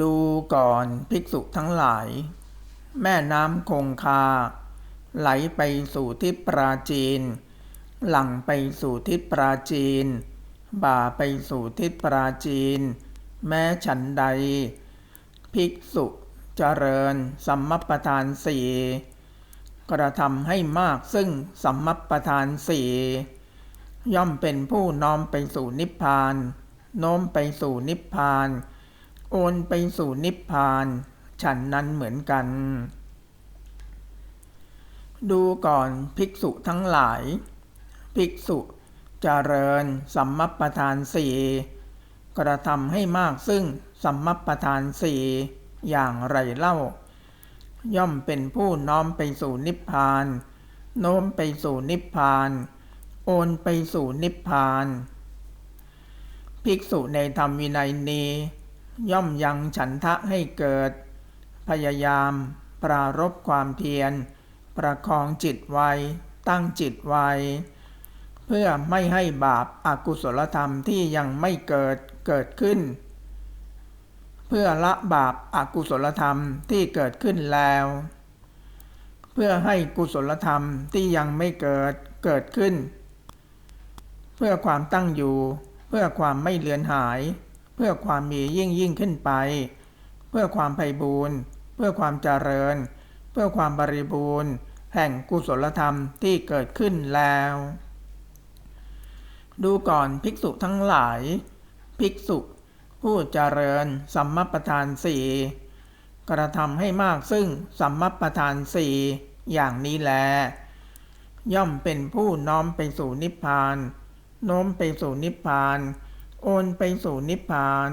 ดูก่อนภิกษุทั้งหลาย แม่น้ำคงคา ไหลไปสู่ทิศปราจีน หลั่งไปสู่ทิศปราจีน บ่าไปสู่ทิศปราจีน แม้ฉันใด ภิกษุเจริญสัมมัปทานสี่กระทำให้มากซึ่งสัมมัปทานสี่ย่อมเป็นผู้น้อมไปสู่นิพพาน โน้มไปสู่นิพพาน โอนไปสู่นิพพาน ฉันนั้นเหมือนกัน ดูก่อนภิกษุทั้งหลาย ภิกษุเจริญสัมมัปทานสี่กระทำให้มากซึ่งสัมมัปปทานสี่อย่างไรเล่า ย่อมเป็นผู้น้อมไปสู่นิพพาน โน้มไปสู่นิพพาน โอนไปสู่นิพพาน ภิกษุในธรรมวินัยนี้ ย่อมยังฉันทะให้เกิด พยายาม ปรารบความเพียร ประคองจิตไว้ ตั้งจิตไว้ เพื่อไม่ให้บาปอากุศลธรรมที่ยังไม่เกิดเกิดขึ้น เพื่อละบาปอากุศลธรรมที่เกิดขึ้นแล้ว เพื่อให้กุศลธรรมที่ยังไม่เกิดเกิดขึ้น เพื่อความตั้งอยู่ เพื่อความไม่เลือนหาย เพื่อความมียิ่งยิ่งขึ้นไป เพื่อความไพบูรณ์เพื่อความเจริญ เพื่อความบริบูรณ์ แห่งกุศลธรรมที่เกิดขึ้นแล้ว ดูก่อนภิกษุทั้งหลาย ภิกษุ ผู้เจริญสัมมัปปทานสี่กระทำให้มากซึ่งสัมมัปปทานสี่อย่างนี้แล ย่อมเป็นผู้น้อมไปสู่นิพพานโน้มไปสู่นิพพาน โอนไปสู่นิพพาน